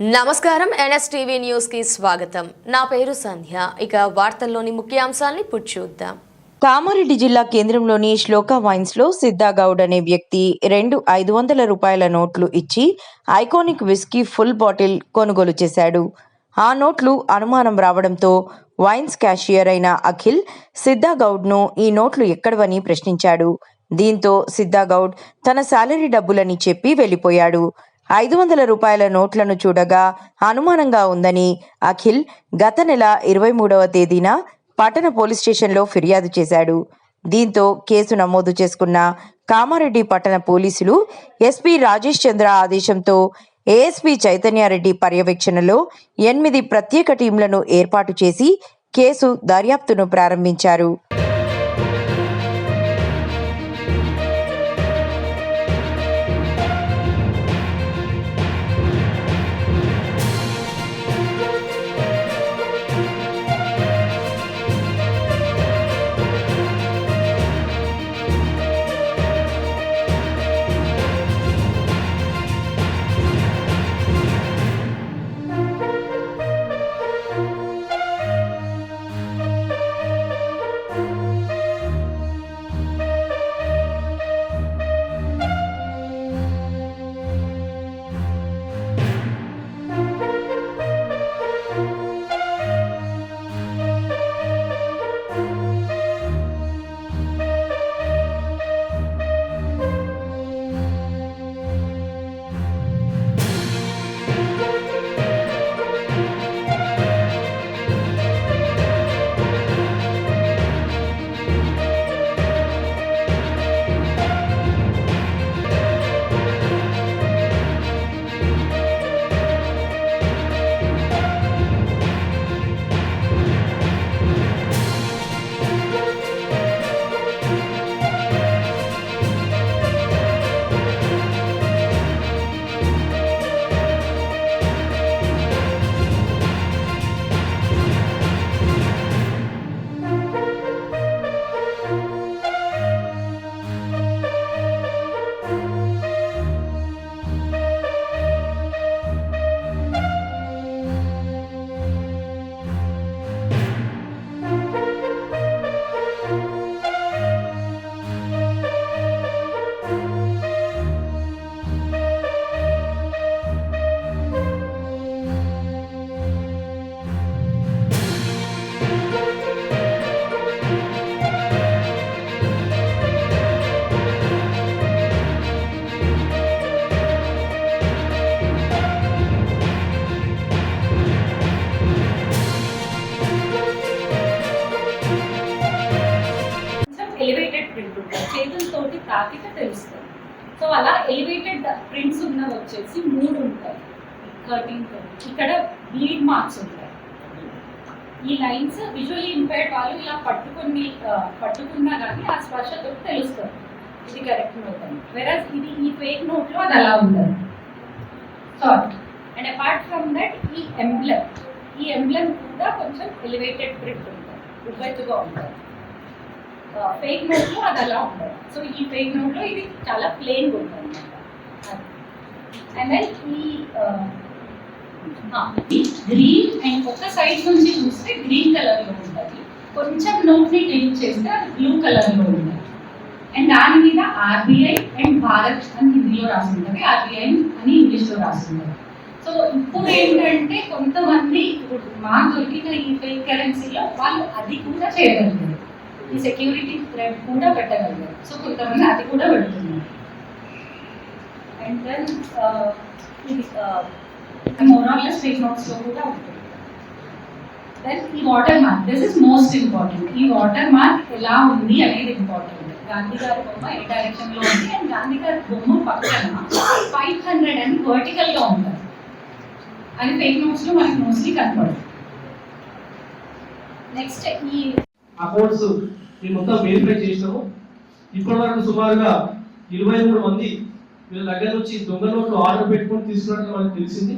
నమస్కారం. ఎన్ఎస్టీవీ న్యూస్కి స్వాగతం. నా పేరు సంధ్య. ఇక వార్తల్లోని ముఖ్యాంశాల్ని ఇప్పుడు చూద్దాం. కామారెడ్డి జిల్లా కేంద్రంలోని శ్లోక వైన్స్లో సిద్ధాగౌడ్ అనే వ్యక్తి రెండు ఐదు వందల రూపాయల నోట్లు ఇచ్చి ఐకానిక్ విస్కీ ఫుల్ బాటిల్ కొనుగోలు చేశాడు. ఆ నోట్లు అనుమానం రావడంతో వైన్స్ క్యాషియర్ అయిన అఖిల్ సిద్ధాగౌడ్ను ఈ నోట్లు ఎక్కడవని ప్రశ్నించాడు. దీంతో సిద్ధాగౌడ్ తన శాలరీ డబ్బులని చెప్పి వెళ్ళిపోయాడు. ఐదు వందల రూపాయల నోట్లను చూడగా అనుమానంగా ఉందని అఖిల్ గత నెల ఇరవై మూడవ తేదీన పట్టణ పోలీస్ స్టేషన్లో ఫిర్యాదు చేశాడు. దీంతో కేసు నమోదు చేసుకున్న కామారెడ్డి పట్టణ పోలీసులు ఎస్పీ రాజేష్ చంద్ర ఆదేశంతో ఏఎస్పీ చైతన్యారెడ్డి పర్యవేక్షణలో ఎనిమిది ప్రత్యేక టీంలను ఏర్పాటు చేసి కేసు దర్యాప్తును ప్రారంభించారు. ప్రింట్ ఉంటుంది చేతులతోటి తాకితే తెలుస్తుంది. సో అలా ఎలివేటెడ్ ప్రింట్స్ ఉన్నవి వచ్చేసి మూడు ఉంటాయి. కర్టింగ్ ఇక్కడ బ్లీడ్ మార్క్స్ ఉంటాయి. ఈ లైన్స్ విజువల్లీ ఇంపైర్డ్ వాళ్ళు ఇలా పట్టుకుని పట్టుకున్నా కానీ ఆ స్పర్శతో తెలుస్తుంది. ఇది కరెక్ట్ నోట్ అని వెరాజ్ ఇది ఈ ఫేక్ నోట్లో అది అలా ఉండదు. Third and apart from that ఈ ఎంబ్లమ్ ఈ ఎంబ్లమ్ కూడా కొంచెం ఎలివేటెడ్ ప్రింట్ ఉంటుంది. ఉబ్బెత్తుగా ఉంటుంది. ఫేక్ నోట్లో అది అలా ఉంటుంది సో ఈ ఫేక్ నోట్లో ఇది చాలా ప్లెయిన్ ఉంటుంది అండ్ దెన్ ఈ గ్రీన్ అండ్ ఒక సైడ్ నుంచి చూస్తే గ్రీన్ కలర్లో ఉంటుంది. కొంచెం నోట్ని ని చేస్తే అది బ్లూ కలర్లో ఉంటుంది. అండ్ దాని మీద ఆర్బీఐ అండ్ భారత్ అని హిందీలో రాసి ఉంటుంది ఆర్బీఐ అని ఇంగ్లీష్లో రాసి ఉంటుంది సో ఇప్పుడు ఏంటంటే కొంతమంది ఇప్పుడు మాకు దొరికిన ఈ ఫేక్ కరెన్సీలో వాళ్ళు అది కూడా చేయగలిగారు ఈ సెక్యూరిటీ థ్రెడ్ కూడా పెట్టగలిగారు సో కొంతమంది అది కూడా పెడుతున్నారు అండ్ దెన్ ఇది మోరాలెస్ ఫేక్ నోట్స్లో కూడా ఉంటుంది దెన్ ఈ water mark this is most important ఈ వాటర్ మార్క్ ఎలా ఉంది అనేది ఇంపార్టెంట్ గాంధీ గారి బొమ్మ ఏ డైరెక్షన్లో ఉంది అండ్ గాంధీ గారి బొమ్మ పక్కన ఫైవ్ హండ్రెడ్ అని వర్టికల్గా ఉంటుంది అది ఫేక్ నోట్స్లో మనకి మోస్ట్లీ కనపడదు నెక్స్ట్ ఈ అకౌంట్స్ మేము మొత్తం వెరిఫై చేసినాము. ఇప్పటి వరకు సుమారుగా ఇరవై మూడు మంది వీళ్ళ దగ్గర నుంచి దొంగ నోట్లు ఆర్డర్ పెట్టుకొని తీసుకున్నట్టు మనకు తెలిసింది.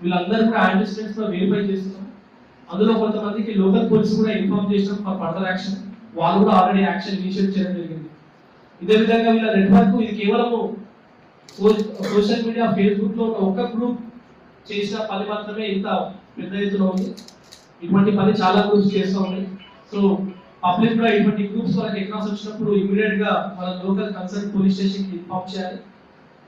వీళ్ళందరూ కూడా యాంటిసిడెంట్స్లో వెరిఫై చేస్తున్నాం అందులో కొంతమందికి లోకల్ పోలీస్ కూడా ఇన్ఫార్మ్ చేసినాం ఫర్ ఫర్దర్ యాక్షన్ వాళ్ళు కూడా ఆల్రెడీ యాక్షన్ ఇనిషియేట్ చేయడం జరిగింది. ఇదే విధంగా వీళ్ళ నెట్వర్క్ ఇది కేవలము సోషల్ మీడియా ఫేస్బుక్లో ఉన్న ఒక్క గ్రూప్ చేసిన పని మాత్రమే ఇంత పెద్ద ఎత్తున ఉంది. ఇటువంటి పని చాలా గ్రూప్స్ చేస్తూ ఉన్నాయి. సో పబ్లిక్ కూడా ఇటువంటి గ్రూప్స్ వాళ్ళకి ఎక్రాస్ వచ్చినప్పుడు ఇమీడియట్గా వాళ్ళ లోకల్ కన్సర్న్ పోలీస్ స్టేషన్కి ఇన్ఫార్మ్ చేయాలి.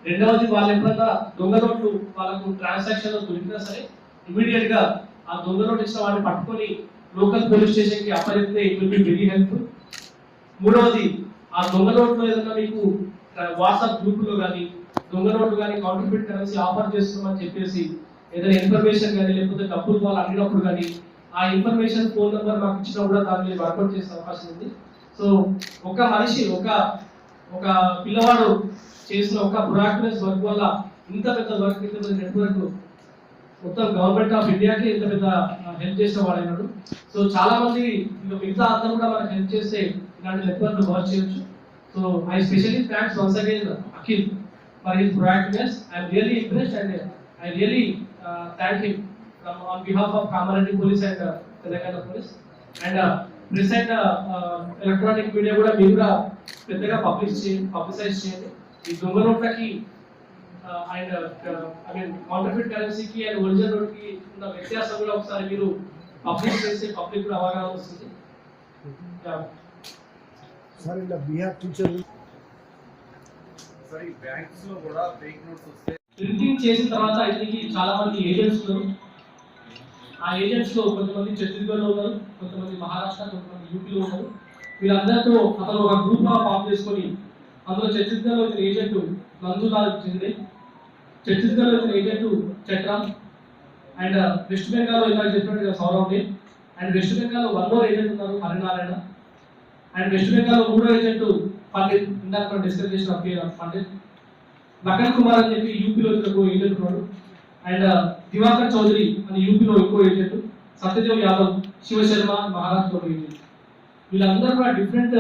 రెండవది వాళ్ళు ఎప్పుడన్నా దొంగ నోట్లు వాళ్ళకు ట్రాన్సాక్షన్లో దొరికినా సరే ఇమీడియట్గా ఆ దొంగ నోట్ ఇచ్చిన వాడిని పట్టుకొని లోకల్ పోలీస్ స్టేషన్కి అప్పచెప్తే it will be very helpful మూడవది ఆ దొంగ నోట్లో ఏదైనా మీకు వాట్సాప్ గ్రూపులో కానీ దొంగ నోట్లు కానీ కాంట్రిబ్యూట్ కరెన్సీ ఆఫర్ చేస్తున్నామని చెప్పేసి ఏదైనా ఇన్ఫర్మేషన్ కానీ లేకపోతే డబ్బులు వాళ్ళు అడిగినప్పుడు కానీ ఆ ఇన్ఫర్మేషన్ ఫోన్ నెంబర్ మాకు ఇచ్చినా కూడా దాన్ని వర్కౌట్ చేసే అవకాశం ఉంది. సో ఒక మనిషి ఒక ఒక పిల్లవాడు చేసిన ఒక బ్రాక్నెస్ వర్క్ వల్ల ఇంత పెద్ద వర్క్ ఇంత పెద్ద నెట్వర్క్ మొత్తం గవర్నమెంట్ ఆఫ్ ఇండియాకి ఇంత పెద్ద హెల్ప్ చేసిన వాడైనాడు. సో చాలా మంది ఇంకా మిగతా అందరూ కూడా మనకు హెల్ప్ చేస్తే ఇలాంటి నెట్వర్క్ వర్క్ చేయొచ్చు. So I specially thanks once again Akhil for his proactiveness I'm really impressed and I really thank him on behalf of Kamareddy police and Telangana police and press and electronic media కూడా మీరు కూడా పెద్దగా publish చేయండి publicise చేయండి. ఈ దొంగ నోట్లకి and I mean కౌంటర్ఫిట్ కరెన్సీకి అండ్ ఒరిజినల్ నోట్కి ఉన్న వ్యత్యాసం కూడా ఒకసారి మీరు పబ్లిష్ చేస్తే పబ్లిక్ కూడా అవగాహన వస్తుంది. సార్ ఇలా బీహార్ టీచర్ సార్ ఈ బ్యాంక్స్లో కూడా ఫేక్ నోట్స్ వస్తే ప్రింటింగ్ చేసిన తర్వాత ఇతనికి చాలా మంది ఏజెంట్స్ ఉన్నారు. ఆ ఏజెంట్స్లో కొంతమంది ఛత్తీస్గఢ్లో ఉన్నారు కొంతమంది మహారాష్ట్ర కొంతమంది యూపీలో ఉన్నారు. వీళ్ళందరితో అతను ఒక గ్రూప్ ఫామ్ చేసుకొని అందులో ఛత్తీస్గఢ్లో వచ్చిన ఏజెంట్ నందులాల్ చెందే ఛత్తీస్గఢ్లో వచ్చిన ఏజెంట్ చట్రామ్ అండ్ వెస్ట్ బెంగాల్లో ఇలా చెప్పినట్టుగా సౌరవ్ డే అండ్ వెస్ట్ బెంగాల్లో వన్ మోర్ ఏజెంట్ ఉన్నారు హరినారాయణ. అండ్ వెస్ట్ బెంగాల్లో మూడో ఏజెంట్ పండిత్ ఇందాక మనం డిస్కస్ చేసిన పేరు పండిత్. నకల్ కుమార్ అని చెప్పి యూపీలో ఏజెంట్ ఉన్నాడు అండ్ దివాకర్ చౌదరి అని యూపీలో ఎక్కువ వేసేట్టు సత్యదేవ్ యాదవ్ శివశర్మ మహారాష్ట్రలో వేసేట్టు వీళ్ళందరూ కూడా డిఫరెంట్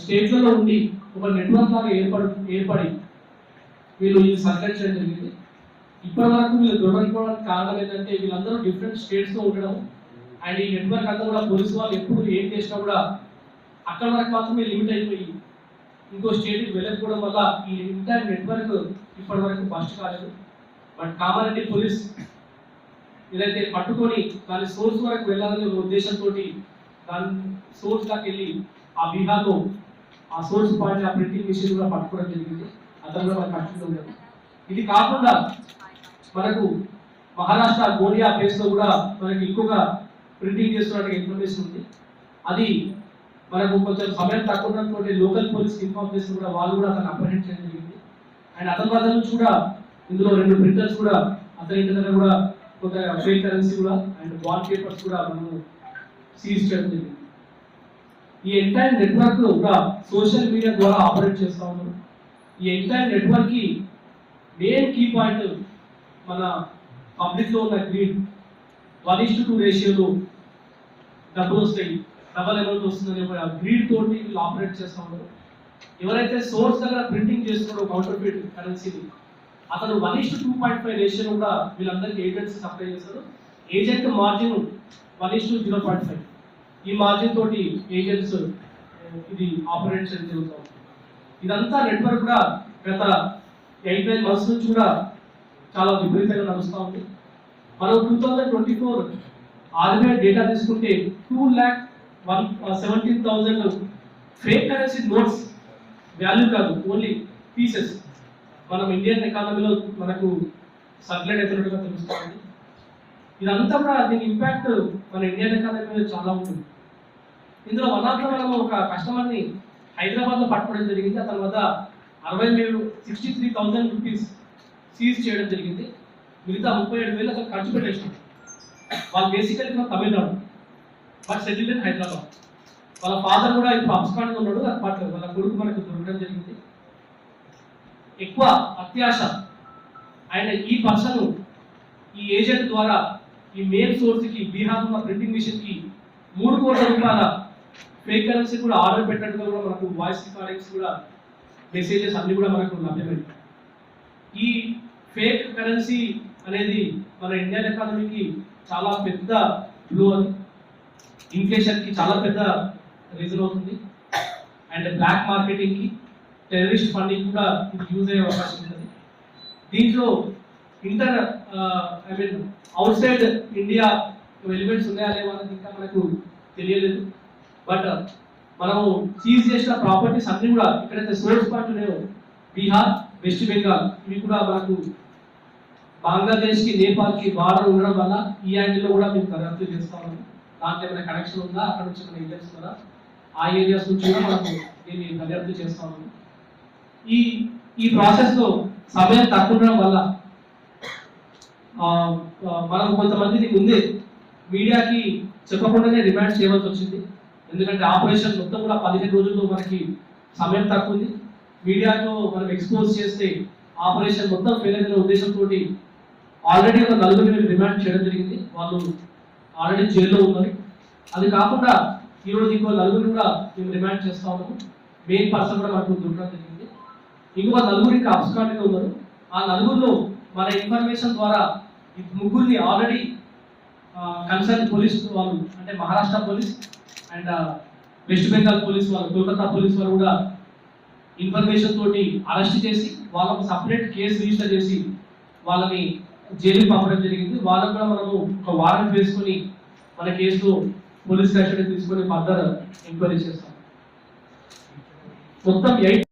స్టేట్లలో ఉండి ఒక నెట్వర్క్ లాగా ఏర్పడి ఏర్పడి వీళ్ళు ఇది సర్కట్ చేయడం జరిగింది. ఇప్పటి వరకు వీళ్ళు దొరకపోవడానికి కారణం ఏంటంటే వీళ్ళందరూ డిఫరెంట్ స్టేట్స్లో ఉండడం. అండ్ ఈ నెట్వర్క్ అంతా కూడా పోలీసు వాళ్ళు ఎప్పుడు ఏం చేసినా కూడా అక్కడ వరకు మాత్రమే లిమిట్ అయిపోయి ఇంకో స్టేట్కి వెళ్ళకపోవడం వల్ల ఈ ఇంటర్ నెట్వర్క్ ఇప్పటి వరకు బస్ట్ కాలేదు. బట్ కామారెడ్డి పోలీస్ ఏదైతే పట్టుకొని దాని సోర్స్ వరకు వెళ్ళాలనే ఉద్దేశంతో దాని సోర్స్ దాకా వెళ్ళి ఆ బీహార్లో ఆ సోర్స్ పాయింట్ ఆ ప్రింటింగ్ మిషన్ కూడా పట్టుకోవడం జరిగింది. అతను కూడా మనకు కష్టంగా ఇది కాకుండా మనకు మహారాష్ట్ర గోడియా ప్లేస్లో కూడా మనకి ఎక్కువగా ప్రింటింగ్ చేస్తున్నట్టు ఇన్ఫర్మేషన్ ఉంది. అది మనకు కొంచెం సమయం తక్కువ ఉన్నటువంటి లోకల్ పోలీస్ ఇన్ఫార్మ్ చేసి కూడా వాళ్ళు కూడా అతను అప్రహెండ్ చేయడం జరిగింది. అండ్ అతని వద్ద నుంచి కూడా ఇందులో రెండు ప్రింటర్స్ కూడా అతని ఇంటి దగ్గర కూడా ఒక ఫేక్ కరెన్సీ కూడా అండ్ వాల్ పేపర్స్ కూడా మనము సీజ్ చేయడం జరిగింది. ఈ ఎంటైర్ నెట్వర్క్ కూడా సోషల్ మీడియా ద్వారా ఆపరేట్ చేస్తా ఉన్నాం. ఈ ఎంటైర్ నెట్వర్క్కి మెయిన్ కీ పాయింట్ మన పబ్లిక్లో ఉన్న గ్రీడ్ వన్ ఇస్ టూ రేషియోలో డబ్బులు వస్తాయి. డబల్ అమౌంట్ వస్తుందని ఆ గ్రీడ్ తోటి వీళ్ళు ఆపరేట్ చేస్తా ఉన్నారు ఎవరైతే సోర్స్ దగ్గర ప్రింటింగ్ చేస్తున్నారో కౌంటర్ ఫీట్ కరెన్సీని అతను one is two point five ratio కూడా వీళ్ళందరికీ ఏజెంట్స్ సప్లై చేస్తారు agent margin one is two zero point five ఈ మార్జిన్ తోటి ఏజెంట్స్ ఇది ఆపరేట్ చేయడం జరుగుతుంది ఇదంతా నెట్వర్క్ కూడా గత ఎయిట్ నైన్ మంత్స్ నుంచి కూడా చాలా విపరీతంగా నడుస్తూ ఉంది. మనం two thousand twenty four RBI data తీసుకుంటే two lakh one seventeen thousand fake currency notes value కాదు ఓన్లీ పీసెస్ మనం ఇండియన్ ఎకానమీలో మనకు సర్లెడ్ అవుతున్నట్టుగా తెలుస్తుంది. ఇదంతా కూడా దీని ఇంపాక్ట్ మన ఇండియన్ ఎకానమీ మీద చాలా ఉంటుంది. ఇందులో వన్ మనం ఒక కస్టమర్ని హైదరాబాద్లో పట్టుకోవడం జరిగింది. అతని వద్ద అరవై వేలు sixty three thousand rupees seize చేయడం జరిగింది. మిగతా ముప్పై ఏడు వేలు అసలు ఖర్చు పెట్టేసాడు వాళ్ళు బేసికల్గా from Tamil Nadu but settle in Hyderabad. వాళ్ళ ఫాదర్ కూడా ఇప్పుడు అబ్స్కాండ్ ఉన్నాడు. బట్ వాళ్ళ కొడుకు మనకు దొరకడం జరిగింది. ఎక్కువ అత్యాశ. అండ్ ఈ పర్సన్ ఈ ఏజెంట్ ద్వారా ఈ మెయిల్ సోర్స్కి బీహార్ ఉన్న ప్రింటింగ్ మిషన్కి మూడు కోట్ల రూపాయల ఫేక్ కరెన్సీ కూడా ఆర్డర్ పెట్టినట్టుగా కూడా మనకు వాయిస్ రికార్డింగ్స్ కూడా మెసేజెస్ అన్ని కూడా మనకు లభ్యమైంది ఈ ఫేక్ కరెన్సీ అనేది మన ఇండియన్ ఎకానమీకి చాలా పెద్ద బ్లూ అది ఇన్ఫ్లేషన్కి చాలా పెద్ద రీజన్ అవుతుంది. అండ్ బ్లాక్ మార్కెటింగ్కి టెర్రరిస్ట్ ఫండింగ్ కూడా యూజ్ అయ్యే అవకాశం ఉంటుంది దీంట్లో inter I mean outside India elements ఉన్నాయా లేవా అనేది ఇంకా మనకు తెలియలేదు. బట్ uh, మనము సీజ్ చేసిన ప్రాపర్టీస్ అన్ని కూడా ఎక్కడైతే సోర్స్ పార్ట్ ఉన్నాయో బీహార్ వెస్ట్ బెంగాల్ ఇవి కూడా మనకు బంగ్లాదేశ్కి నేపాల్కి బార్డర్ ఉండడం వల్ల ఈ యాంగిల్లో కూడా మేము దర్యాప్తు చేస్తాము దాంట్లో ఏమైనా కనెక్షన్ ఉందా? అక్కడ నుంచి ఏమైనా ఏజెంట్స్ ఉందా ఆ ఏరియాస్ నుంచి కూడా మనము దీన్ని దర్యాప్తు చేస్తాము ఈ ఈ ప్రాసెస్లో సమయం తక్కువ ఉండడం వల్ల మనకు ఆ, మనం కొంతమందిని ముందే మీడియాకి చెప్పకుండానే రిమాండ్ చేయవలసి వచ్చింది. ఎందుకంటే ఆపరేషన్ మొత్తం కూడా పదిహేను రోజుల్లో మనకి సమయం తక్కువ ఉంది మీడియాతో మనం ఎక్స్పోజ్ చేస్తే ఆపరేషన్ మొత్తం ఫెయిల్ అయిన ఉద్దేశంతో ఆల్రెడీ ఒక నలుగురిని రిమాండ్ చేయడం జరిగింది. వాళ్ళు ఆల్రెడీ జైల్లో ఉన్నారు. అది కాకుండా ఈరోజు ఇంకో నలుగురిని కూడా మేము రిమాండ్ చేస్తా ఉన్నాము. మెయిన్ పర్సన్ కూడా మనకు దొరకడం జరిగింది ఇంకొక నలుగురు ఇంకా అబ్స్కాండ్గా ఉన్నారు. ఆ నలుగురిలో మన ఇన్ఫర్మేషన్ ద్వారా ఈ ముగ్గురిని ఆల్రెడీ కన్సర్న్ పోలీస్ వాళ్ళు అంటే Maharashtra police and west Bengal police వాళ్ళు కోల్కతా పోలీస్ వాళ్ళు కూడా ఇన్ఫర్మేషన్ తోటి అరెస్ట్ చేసి వాళ్ళకు సపరేట్ కేసు రిజిస్టర్ చేసి వాళ్ళని జైలుకి పంపడం జరిగింది. వాళ్ళకు కూడా మనము ఒక వారెంట్ వేసుకొని మన కేసులో పోలీస్ కస్టడీ తీసుకొని ఫర్దర్ ఎంక్వైరీ చేస్తాం. మొత్తం ఎయిట్